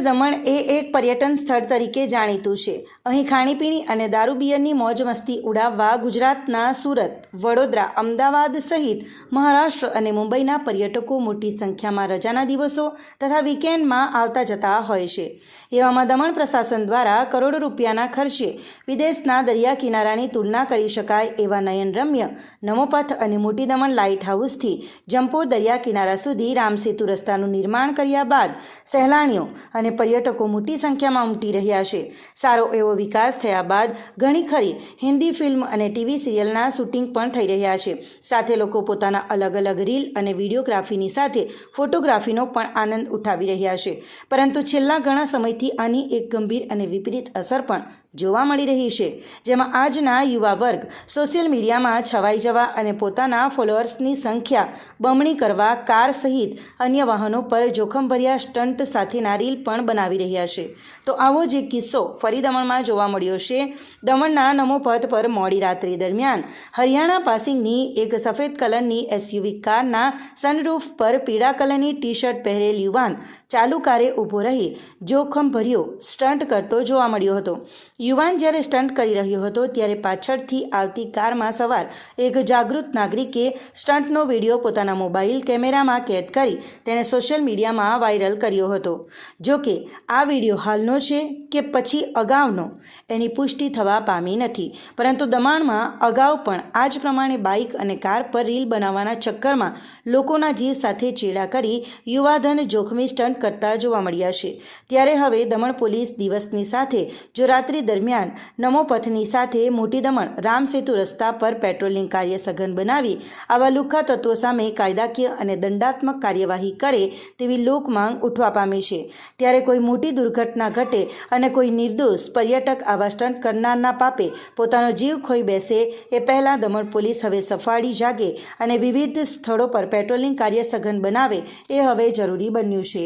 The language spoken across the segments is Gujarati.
સંઘ દમણ એ એક પર્યટન સ્થળ તરીકે જાણીતું છે. અહીં ખાણીપીણી અને દારૂ બિયરની મોજ મસ્તી ઉડાવવા ગુજરાતના સુરત, વડોદરા, અમદાવાદ સહિત મહારાષ્ટ્ર અને મુંબઈના પર્યટકો મોટી સંખ્યામાં રજાના દિવસો તથા વીકેન્ડમાં આવતા જતા હોય છે. એવામાં દમણ પ્રશાસન દ્વારા કરોડો રૂપિયાના ખર્ચે વિદેશના દરિયા કિનારાની તુલના કરી શકાય એવા નયનરમ્ય નમોપથ અને મોટી દમણ લાઇટ હાઉસથી જંપો દરિયા કિનારા સુધી રામસેતુ રસ્તાનું નિર્માણ કર્યા બાદ સહેલાણીઓ અને પર્યટકો મોટી સંખ્યામાં ઉમટી રહ્યા છે. સારો એવો વિકાસ થયા બાદ ઘણી ખરી હિન્દી ફિલ્મ અને ટીવી સિરિયલના શૂટિંગ પણ થઈ રહ્યા છે. સાથે લોકો પોતાના અલગ અલગ રીલ અને વિડીયોગ્રાફીની સાથે ફોટોગ્રાફીનો પણ આનંદ ઉઠાવી રહ્યા છે. પરંતુ છેલ્લા ઘણા સમયથી આની એક ગંભીર અને વિપરીત અસર પણ જોવા મળી રહી છે, જેમાં આજના યુવા વર્ગ સોશિયલ મીડિયામાં છવાઈ જવા અને પોતાના ફોલોઅર્સની સંખ્યા બમણી કરવા કાર સહિત અન્ય વાહનો પર જોખમભર્યા સ્ટન્ટ સાથેના રીલ પણ બનાવી રહ્યા છે. તો આવો જ એક કિસ્સો ફરી દમણમાં જોવા મળ્યો છે. દમણના નમો પથ પર મોડી રાત્રિ દરમિયાન હરિયાણા પાસિંગની એક સફેદ કલરની એસયુવી કારના સનરૂફ પર પીળા કલરની ટી શર્ટ પહેરેલ યુવાન ચાલુ કારે ઊભો રહી જોખમભર્યો સ્ટન્ટ કરતો જોવા મળ્યો હતો. યુવાન જ્યારે સ્ટન્ટ કરી રહ્યો હતો, ત્યારે પાછળથી આવતી કારમાં સવાર એક જાગૃત નાગરિકે સ્ટન્ટનો વીડિયો પોતાના મોબાઈલ કેમેરામાં કેદ કરી તેને સોશિયલ મીડિયામાં વાયરલ કર્યો હતો. જો કે, આ વીડિયો હાલનો છે કે પછી અગાઉનો, એની પુષ્ટિ થવા પામી નથી. પરંતુ દમણમાં અગાઉ પણ આ જ પ્રમાણે બાઇક અને કાર પર રીલ બનાવવાના ચક્કરમાં લોકોના જીવ સાથે ચેડા કરી યુવાધન જોખમી સ્ટન્ટ કરતા જોવા મળ્યા છે. ત્યારે હવે દમણ પોલીસ દિવસની સાથે જો રાત્રિ દરમિયાન નમોપથની સાથે મોટી દમણ રામસેતુ રસ્તા પર પેટ્રોલિંગ કાર્ય સઘન બનાવી આવા લુખ્ખા તત્વો સામે કાયદાકીય અને દંડાત્મક કાર્યવાહી કરે તેવી લોકમાંગ ઉઠવા પામી છે. ત્યારે કોઈ મોટી દુર્ઘટના ઘટે અને કોઈ નિર્દોષ પર્યટક આવા સ્ટન્ટ કરનારના પાપે પોતાનો જીવ ખોઈ બેસે એ પહેલાં દમણ પોલીસ હવે સફાળી જાગે અને વિવિધ સ્થળો પર પેટ્રોલિંગ કાર્ય સઘન બનાવે એ હવે જરૂરી બન્યું છે.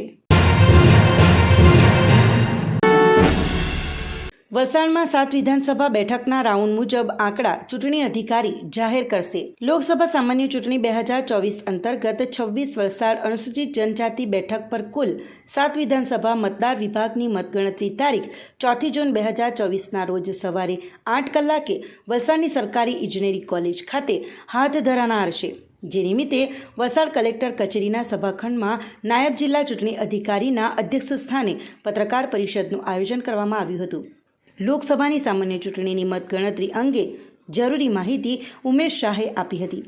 વલસાડમાં સાત વિધાનસભા બેઠકના રાઉન્ડ મુજબ આંકડા ચૂંટણી અધિકારી જાહેર કરશે. લોકસભા સામાન્ય ચૂંટણી બે હજાર ચોવીસ અંતર્ગત છવ્વીસ વલસાડ અનુસૂચિત જનજાતિ બેઠક પર કુલ સાત વિધાનસભા મતદાર વિભાગની મતગણતરી તારીખ ચોથી જૂન બે હજાર ચોવીસના રોજ સવારે આઠ કલાકે વલસાડની સરકારી ઇજનેરી કોલેજ ખાતે હાથ ધરાનાર છે જે નિમિત્તે વલસાડ કલેક્ટર કચેરીના સભાખંડમાં નાયબ જિલ્લા ચૂંટણી અધિકારીના અધ્યક્ષ સ્થાને પત્રકાર પરિષદનું આયોજન કરવામાં આવ્યું હતું. લોકસભાની સામાન્ય ચૂંટણીની મતગણતરી અંગે જરૂરી માહિતી ઉમેશ શાહે આપી હતી.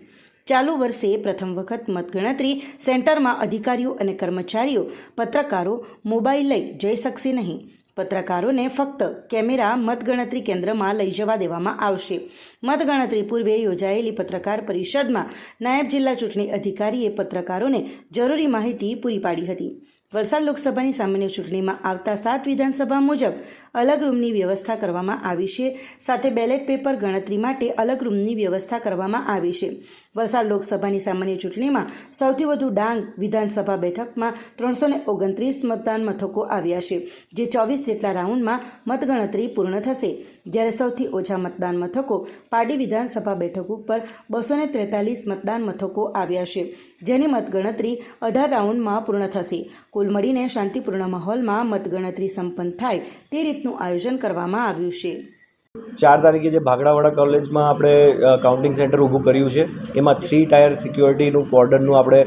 ચાલુ વર્ષે પ્રથમ વખત મતગણતરી સેન્ટરમાં અધિકારીઓ અને કર્મચારીઓ, પત્રકારો મોબાઈલ લઈ જઈ શકશે નહીં. પત્રકારોને ફક્ત કેમેરા મતગણતરી કેન્દ્રમાં લઈ જવા દેવામાં આવશે. મતગણતરી પૂર્વે યોજાયેલી પત્રકાર પરિષદમાં નાયબ જિલ્લા ચૂંટણી અધિકારીએ પત્રકારોને જરૂરી માહિતી પૂરી પાડી હતી. વલસાડ લોકસભાની સામાન્ય ચૂંટણીમાં આવતા સાત વિધાનસભા મુજબ અલગ રૂમની વ્યવસ્થા કરવામાં આવી છે. સાથે બેલેટ પેપર ગણતરી માટે અલગ રૂમની વ્યવસ્થા કરવામાં આવી છે. વલસાડ લોકસભાની સામાન્ય ચૂંટણીમાં સૌથી વધુ ડાંગ વિધાનસભા બેઠકમાં ત્રણસો ને ઓગણત્રીસ મતદાન મથકો આવ્યા છે, જે ચોવીસ જેટલા રાઉન્ડમાં મતગણતરી પૂર્ણ થશે. જ્યારે સૌથી ઓછા મતદાન મથકો પાડી વિધાનસભા બેઠક ઉપર બસો ત્રેતાલીસ મતદાન મથકો આવ્યા છે, જેની મતગણતરી અઢાર રાઉન્ડમાં પૂર્ણ થશે. કુલ મળીને શાંતિપૂર્ણ માહોલમાં મતગણતરી સંપન્ન થાય તે રીતનું આયોજન કરવામાં આવ્યું છે. ચાર તારીખે જે ભાગડાવાડા કોલેજમાં આપણે કાઉન્ટિંગ સેન્ટર ઊભું કર્યું છે એમાં થ્રી ટાયર સિક્યોરિટીનું કોર્ડનનું આપણે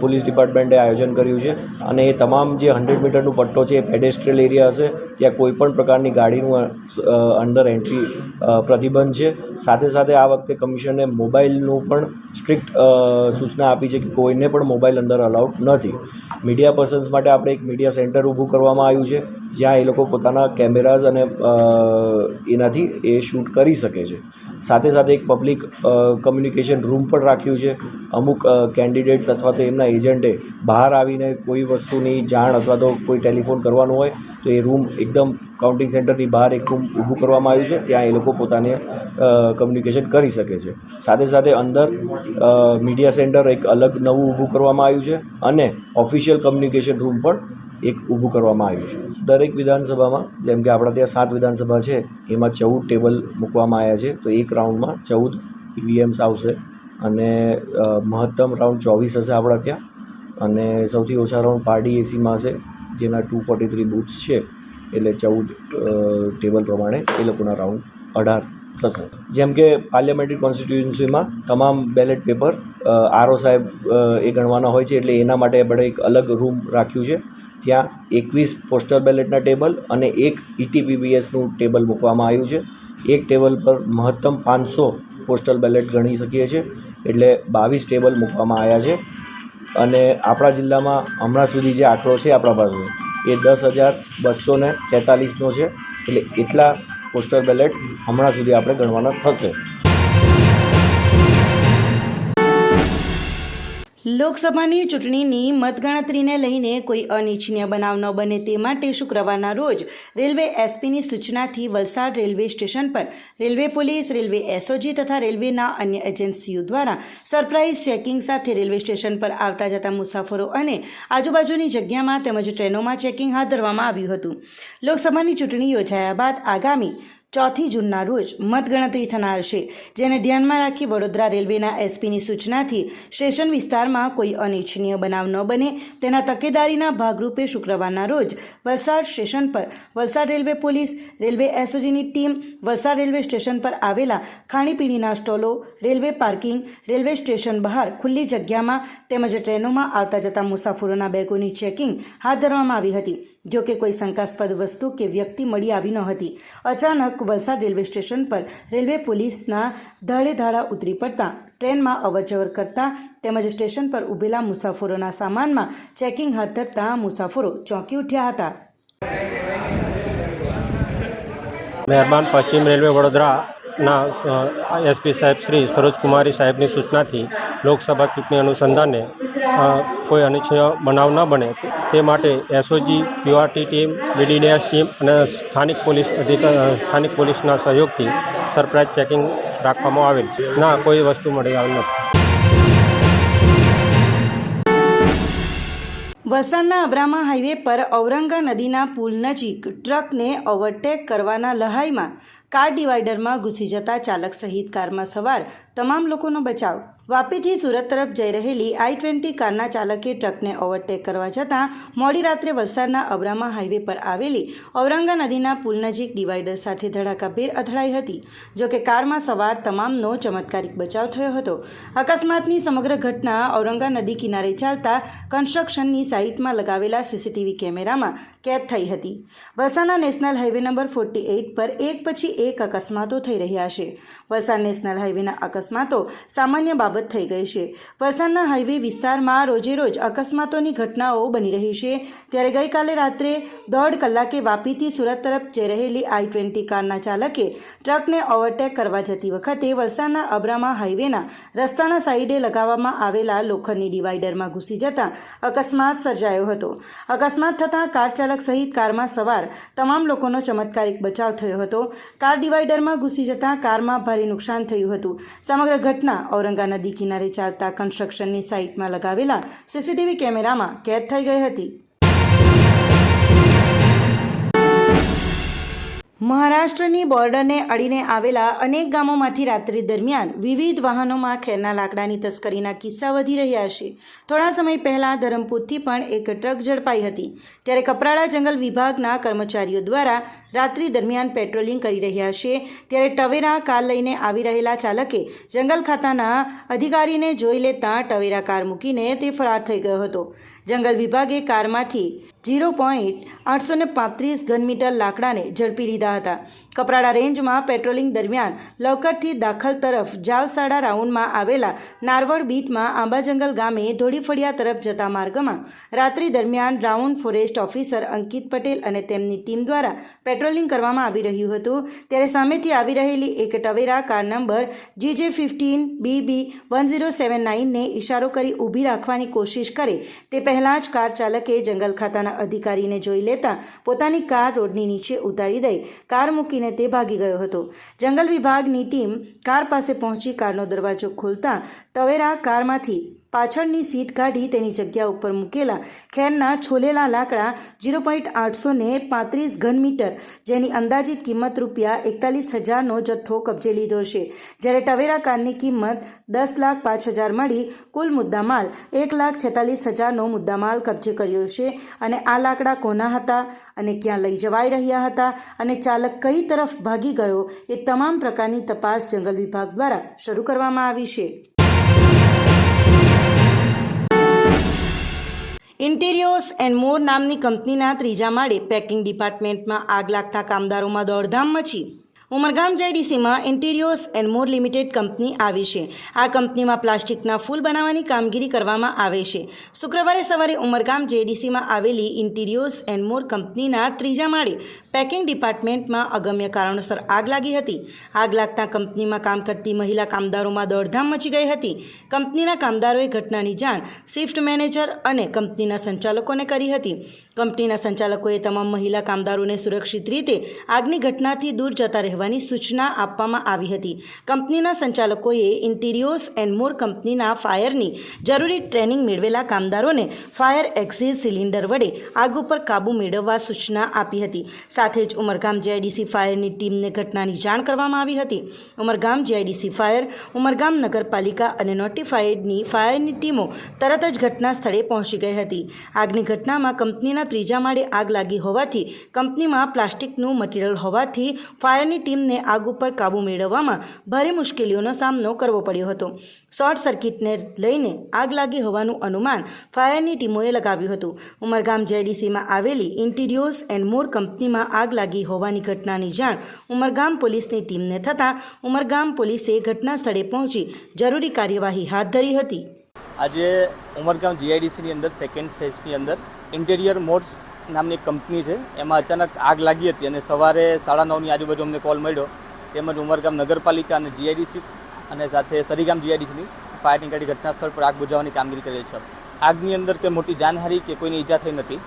પોલીસ ડિપાર્ટમેન્ટે આયોજન કર્યું છે. અને એ તમામ જે હંડ્રેડ મીટરનું પટ્ટો છે એ પેડેસ્ટ્રિયલ એરિયા હશે ત્યાં કોઈપણ પ્રકારની ગાડીનું અંદર એન્ટ્રી પ્રતિબંધ છે. સાથે સાથે આ વખતે કમિશને મોબાઈલનું પણ સ્ટ્રિક્ટ સૂચના આપી છે કે કોઈને પણ મોબાઈલ અંદર અલાઉડ નથી. મીડિયા પર્સન્સ માટે આપણે એક મીડિયા સેન્ટર ઊભું કરવામાં આવ્યું છે જ્યાં એ લોકો પોતાના કેમેરાઝ અને અ, એનાથી એ શૂટ કરી શકે છે. સાથે સાથે એક પબ્લિક કમ્યુનિકેશન રૂમ પણ રાખ્યું છે. અમુક કેન્ડિડેટ્સ અથવા તો એમના એજન્ટે બહાર આવીને કોઈ વસ્તુની જાણ અથવા તો કોઈ ટેલિફોન કરવાનું હોય, તો એ રૂમ એકદમ કાઉન્ટિંગ સેન્ટરની બહાર એક રૂમ ઊભું કરવામાં આવ્યું છે. ત્યાં એ લોકો પોતાને કમ્યુનિકેશન કરી શકે છે. સાથે સાથે અંદર મીડિયા સેન્ટર એક અલગ નવું ઊભું કરવામાં આવ્યું છે અને ઓફિશિયલ કમ્યુનિકેશન રૂમ પણ એક ઊભું કરવામાં આવ્યું છે. દરેક વિધાનસભામાં, જેમ કે આપણા ત્યાં સાત વિધાનસભા છે, એમાં ચૌદ ટેબલ મૂકવામાં આવ્યા છે, તો એક રાઉન્ડમાં ચૌદ ઈવીએમ્સ આવશે. અને મહત્તમ રાઉન્ડ ચોવીસ હશે આપણા ત્યાં. અને સૌથી ઓછા રાઉન્ડ પાર્ટી એસીમાં હશે, જેના ટુ ફોર્ટી થ્રી બૂથ્સ છે, એટલે ચૌદ ટેબલ પ્રમાણે એ લોકોના રાઉન્ડ અઢાર થશે. જેમ કે પાર્લિયામેન્ટરી કોન્સ્ટિટ્યુન્સીમાં તમામ બેલેટ પેપર આરઓ સાહેબ એ ગણવાના હોય છે, એટલે એના માટે આપણે એક અલગ રૂમ રાખ્યું છે. ત્યાં એકવીસ પોસ્ટલ બેલેટના ટેબલ અને એક E ઇટીપીબીએસનું ટેબલ મૂકવામાં આવ્યું છે. એક ટેબલ પર મહત્તમ પાંચસો પોસ્ટલ બેલેટ ગણી શકીએ છીએ. એટલે બાવીસ ટેબલ મૂકવામાં આવ્યા છે. અને આપણા જિલ્લામાં હમણાં સુધી જે આંકડો છે આપણા પાસે, એ દસ હજાર બસો તેતાલીસનો છે. એટલે એટલા પોસ્ટલ બેલેટ હમણાં સુધી આપણે ગણવાના થશે. લોકસભાની ચૂંટણીની મતગણતરીને લઈને કોઈ અનિચ્છનીય બનાવ ન બને તે માટે શુક્રવારના રોજ રેલવે એસપીની સૂચનાથી વલસાડ રેલવે સ્ટેશન પર રેલવે પોલીસ, રેલવે એસઓજી તથા રેલવેના અન્ય એજન્સીઓ દ્વારા સરપ્રાઇઝ ચેકિંગ સાથે રેલવે સ્ટેશન પર આવતા જતા મુસાફરો અને આજુબાજુની જગ્યામાં તેમજ ટ્રેનોમાં ચેકિંગ હાથ ધરવામાં આવ્યું હતું. લોકસભાની ચૂંટણી યોજાયા બાદ આગામી ચોથી જૂનના રોજ મતગણતરી થનાર છે, જેને ધ્યાનમાં રાખી વડોદરા રેલવેના એસપીની સૂચનાથી સ્ટેશન વિસ્તારમાં કોઈ અનિચ્છનીય બનાવ ન બને. તેના તકેદારીના ભાગરૂપે શુક્રવારના રોજ વલસાડ સ્ટેશન પર વલસાડ રેલવે પોલીસ, રેલવે એસઓજીની ટીમ, વલસાડ રેલવે સ્ટેશન પર આવેલા ખાણીપીણીના સ્ટોલો, રેલવે પાર્કિંગ, રેલવે સ્ટેશન બહાર ખુલ્લી જગ્યામાં તેમજ ટ્રેનોમાં આવતા જતા મુસાફરોના બેગોની ચેકિંગ હાથ ધરવામાં આવી હતી. જો કે કોઈ શંકાસ્પદ વસ્તુ કે વ્યક્તિ મળી આવી ન હતી. અચાનક વલસાડ રેલવે સ્ટેશન પર રેલવે પોલીસના ધાડે ધાડા ઉતરી પડતા, ટ્રેનમાં અવરજવર કરતા તેમજ સ્ટેશન પર ઊભેલા મુસાફરોના સામાનમાં ચેકિંગ હાથ ધરતા મુસાફરો ચોંકી ઉઠ્યા હતા. મહેરબાન પશ્ચિમ રેલવે વડોદરાના એસપી સાહેબ શ્રી સરોજ કુમારી સાહેબની સૂચનાથી લોકસભા ચૂંટણી અનુસંધાને કોઈ અનિચ્છનીય બનાવ ન બને. તે- માટે SOG, PRT team, BDDS team અને સ્થાનિક પોલીસ અધિકાર સ્થાનિક પોલીસના સહયોગથી સરપ્રાઇઝ ચેકિંગ રાખવામાં આવેલ છે. ના, કોઈ વસ્તુ મળી આવી નથી. વલસાડના અબ્રામા હાઈવે પર ઔરંગા નદીના પુલ નજીક ટ્રકને ઓવરટેક કરવાના લહાઈમાં કાર ડિવાઈડરમાં ઘૂસી જતા ચાલક સહિત કારમાં સવાર તમામ લોકોનો બચાવ. વાપીથી સુરત તરફ જઈ રહેલી આઈ ટ્વેન્ટી કારના ચાલકે ટ્રકને ઓવરટેક કરવા જતાં મોડી રાત્રે વલસાડના અબ્રામા હાઈવે પર આવેલી ઔરંગા નદીના પુલ નજીક ડિવાઈડર સાથે ધડાકાભેર અથડાઈ હતી, જો કે કારમાં સવાર તમામનો ચમત્કારિક બચાવ થયો હતો. અકસ્માતની સમગ્ર ઘટના ઔરંગા નદી કિનારે ચાલતા કન્સ્ટ્રક્શનની સાઇટમાં લગાવેલા સીસીટીવી કેમેરામાં કેદ થઈ હતી. વલસાડના national highway number forty eight પર એક પછી એક અકસ્માતો થઈ રહ્યા છે. વલસાડ નેશનલ હાઈવેના અકસ્માતો સામાન્ય બાબત થઈ ગઈ છે. વલસાડના હાઈવે વિસ્તારમાં રોજેરોજ અકસ્માતોની ઘટનાઓ બની રહી છે. ત્યારે ગઈકાલે રાત્રે દોઢ કલાકે વાપીથી સુરત તરફ જઈ રહેલી આઈ ટ્વેન્ટી કારના ચાલકે ટ્રકને ઓવરટેક કરવા જતી વખતે વલસાડના અબ્રામા હાઈવેના રસ્તાના સાઈડે લગાવવામાં આવેલા લોખંડની ડિવાઈડરમાં ઘૂસી જતા અકસ્માત સર્જાયો હતો. અકસ્માત થતાં કાર ચાલક સહિત કારમાં સવાર તમામ લોકોનો ચમત્કારિક બચાવ થયો હતો. કાર ડિવાઈડરમાં ઘૂસી જતાં કારમાં ભારે નુકસાન થયું હતું. સમગ્ર ઘટના ઔરંગા નદી કિનારે ચાલતા કન્સ્ટ્રક્શનની સાઇટમાં લગાવેલા સીસીટીવી કેમેરામાં કેદ થઈ ગઈ હતી. મહારાષ્ટ્રની બોર્ડરને અડીને આવેલા અનેક ગામોમાંથી રાત્રિ દરમિયાન વિવિધ વાહનોમાં ખેરના લાકડાની તસ્કરીના કિસ્સા વધી રહ્યા છે. થોડા સમય પહેલાં ધરમપુરથી પણ એક ટ્રક ઝડપાઈ હતી. ત્યારે કપરાડા જંગલ વિભાગના કર્મચારીઓ દ્વારા રાત્રિ દરમિયાન પેટ્રોલિંગ કરી રહ્યા છે. ત્યારે ટવેરા કાર લઈને આવી રહેલા ચાલકે જંગલ ખાતાના અધિકારીને જોઈ લેતા ટવેરા કાર મૂકીને તે ફરાર થઈ ગયો હતો. જંગલ વિભાગે કારમાંથી ઝીરો પોઈન્ટ આઠસો ને પાંત્રીસ ઘનમીટર લાકડાને ઝડપી લીધા હતા. કપરાડા રેન્જમાં પેટ્રોલિંગ દરમિયાન લવકરથી દાખલ તરફ જાવસાડા રાઉન્ડમાં આવેલા નારવડ બીટમાં આંબા જંગલ ગામે ધોળીફળિયા તરફ જતા માર્ગમાં રાત્રિ દરમિયાન round forest officer Ankit Patel અને તેમની ટીમ દ્વારા પેટ્રોલિંગ કરવામાં આવી રહ્યું હતું. ત્યારે સામેથી આવી રહેલી એક Tavera car number GJ fifteen BB one zero seven નાઇનને ઇશારો કરી ઊભી રાખવાની કોશિશ કરે તે પહેલાં જ કાર ચાલકે જંગલ ખાતાના અધિકારીને જોઈ લેતા પોતાની કાર રોડની નીચે ઉતારી દઈ કાર મૂકીને તે ભાગી ગયો હતો. જંગલ વિભાગની ટીમ કાર પાસે પહોંચી કારનો દરવાજો ખોલતા ટવેરા કારમાંથી પાછળની સીટ કાઢી તેની જગ્યા ઉપર મૂકેલા ખેરના છોલેલા લાકડા ઝીરો પોઈન્ટ આઠસો ને પાંત્રીસ ઘન મીટર, જેની અંદાજિત કિંમત રૂપિયા એકતાલીસ હજારનો જથ્થો કબજે લીધો છે. જ્યારે ટવેરા કારની કિંમત દસ લાખ પાંચ હજાર મળી, કુલ મુદ્દામાલ એક લાખ છેતાલીસ હજારનો મુદ્દામાલ કબજે કર્યો છે અને આ લાકડા કોના હતા અને ક્યાં લઈ જવાઈ રહ્યા હતા અને ચાલક કઈ તરફ ભાગી ગયો એ તમામ પ્રકારની તપાસ જંગલ વિભાગ દ્વારા શરૂ કરવામાં આવી છે. ઇન્ટિરિયોર્સ એન્ડ મોર નામની કંપનીના ત્રીજા માળે પેકિંગ ડિપાર્ટમેન્ટમાં આગ લાગતા કામદારોમાં દોડધામ મચી. Umargam જેડીસીમાં interiors and more limited company આવી છે. આ કંપનીમાં પ્લાસ્ટિકના ફૂલ બનાવવાની કામગીરી કરવામાં આવે છે. શુક્રવારે સવારે ઉમરગામ જેડીસીમાં આવેલી ઇન્ટિરિયોર્સ એન્ડ મોર કંપનીના ત્રીજા માળે પેકિંગ ડિપાર્ટમેન્ટમાં અગમ્ય કારણોસર આગ લાગી હતી. આગ લાગતા કંપનીમાં કામ કરતી મહિલા કામદારોમાં દોડધામ મચી ગઈ હતી. કંપનીના કામદારોએ ઘટનાની જાણ શિફ્ટ મેનેજર અને કંપનીના સંચાલકોને કરી હતી. કંપનીના સંચાલકોએ તમામ મહિલા કામદારોને સુરક્ષિત રીતે આગની ઘટનાથી દૂર જતા રહેવાની સૂચના આપવામાં આવી હતી. કંપનીના સંચાલકોએ ઇન્ટિરિયોસ એન્ડ મોર કંપનીના ફાયરની જરૂરી ટ્રેનિંગ મેળવેલા કામદારોને ફાયર એક્ઝિટ સિલિન્ડર વડે આગ ઉપર કાબૂ મેળવવા સૂચના આપી હતી. સાથે જ ઉમરગામ જીઆઈડીસી ફાયરની ટીમને ઘટનાની જાણ કરવામાં આવી હતી. ઉમરગામ જીઆઈડીસી ફાયર, ઉમરગામ નગરપાલિકા અને નોટિફાઈડની ફાયરની ટીમો તરત જ ઘટના સ્થળે પહોંચી ગઈ હતી. આગની ઘટનામાં કંપનીના ત્રીજા માળે આગ લાગી હોવાથી કંપનીમાં પ્લાસ્ટિકનું મટીરિયલ હોવાથી ફાયરની ટીમને આગ ઉપર કાબૂ મેળવવામાં ભારે મુશ્કેલીઓનો સામનો કરવો પડ્યો હતો. શોર્ટ સર્કિટને લઈને આગ લાગી હોવાનું અનુમાન ફાયરની ટીમોએ લગાવ્યું હતું. ઉમરગામ જેડીસીમાં આવેલી ઇન્ટિરિયોર્સ એન્ડ મોર કંપનીમાં આગ લાગી હોવાની ઘટનાની જાણ ઉમરગામ પોલીસની ટીમને થતાં ઉમરગામ પોલીસે ઘટના સ્થળે પહોંચી જરૂરી કાર્યવાહી હાથ ધરી હતી. આજે ઉમરગામ જીઆઈડીસીની અંદર સેકન્ડ ફેઝની અંદર ઇન્ટિરિયર મોડ્સ નામની કંપની છે. એમાં અચાનક આગ લાગી હતી અને સવારે સાડા નવની આજુબાજુ અમને કોલ મળ્યો. તેમજ ઉમરગામ નગરપાલિકા અને જીઆઈડીસી અને સાથે સરીગામ જીઆઈડીસીની ફાયરની ગાડી ઘટના સ્થળ પર આગ બુજાવવાની કામગીરી કરેલ છે. આગની અંદર કોઈ મોટી જાનહારી કે કોઈને ઈજા થઈ નથી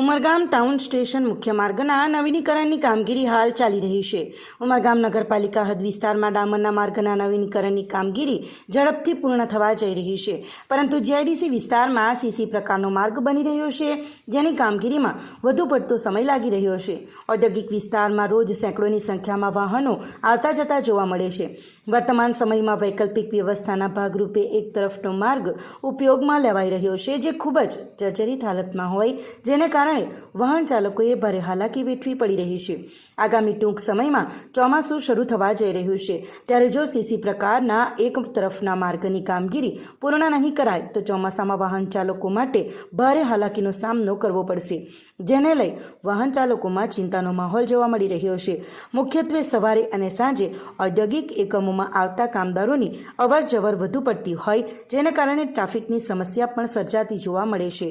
ઉમરગામ ટાઉન સ્ટેશન મુખ્ય માર્ગના નવીનીકરણની કામગીરી હાલ ચાલી રહી છે. ઉમરગામ નગરપાલિકા હદ વિસ્તારમાં ડામરના માર્ગના નવીનીકરણની કામગીરી ઝડપથી પૂર્ણ થવા જઈ રહી છે. પરંતુ જીઆઈડીસી વિસ્તારમાં સીસી પ્રકારનો માર્ગ બની રહ્યો છે, જેની કામગીરીમાં વધુ પડતો સમય લાગી રહ્યો છે. ઔદ્યોગિક વિસ્તારમાં રોજ સેંકડોની સંખ્યામાં વાહનો આવતા જતા જોવા મળે છે. વર્તમાન સમયમાં વૈકલ્પિક વ્યવસ્થાના ભાગરૂપે એક તરફનો માર્ગ ઉપયોગમાં લેવાઈ રહ્યો છે, જે ખૂબ જ જર્જરિત હાલતમાં હોય, જેને કારણે વાહન ચાલકોએ ભારે હાલાકી વેઠવી પડી રહી છે. આગામી ટૂંક સમયમાં ચોમાસું શરૂ થવા જઈ રહ્યું છે. ત્યારે જો સીસી પ્રકારના એક તરફના માર્ગની કામગીરી પૂર્ણ નહીં કરાય, તો ચોમાસામાં વાહન ચાલકો માટે ભારે હાલાકીનો સામનો કરવો પડશે. જેને લઈ વાહન ચાલકોમાં ચિંતાનો માહોલ જોવા મળી રહ્યો છે. મુખ્યત્વે સવારે અને સાંજે ઔદ્યોગિક એકમોમાં આવતા કામદારોની અવરજવર વધુ પડતી હોય, જેને કારણે ટ્રાફિકની સમસ્યા પણ સર્જાતી જોવા મળે છે.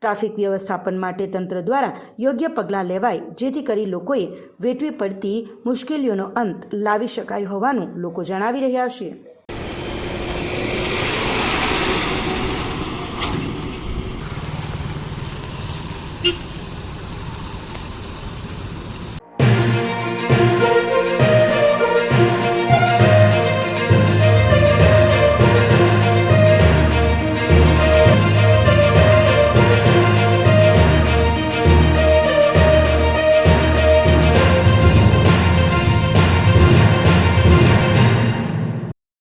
ટ્રાફિક વ્યવસ્થાપન માટે તંત્ર દ્વારા યોગ્ય પગલાં લેવાય, જેથી કરી લોકોએ વેઠવી પડતી મુશ્કેલીઓનો અંત લાવી શકાય હોવાનું લોકો જણાવી રહ્યા છે.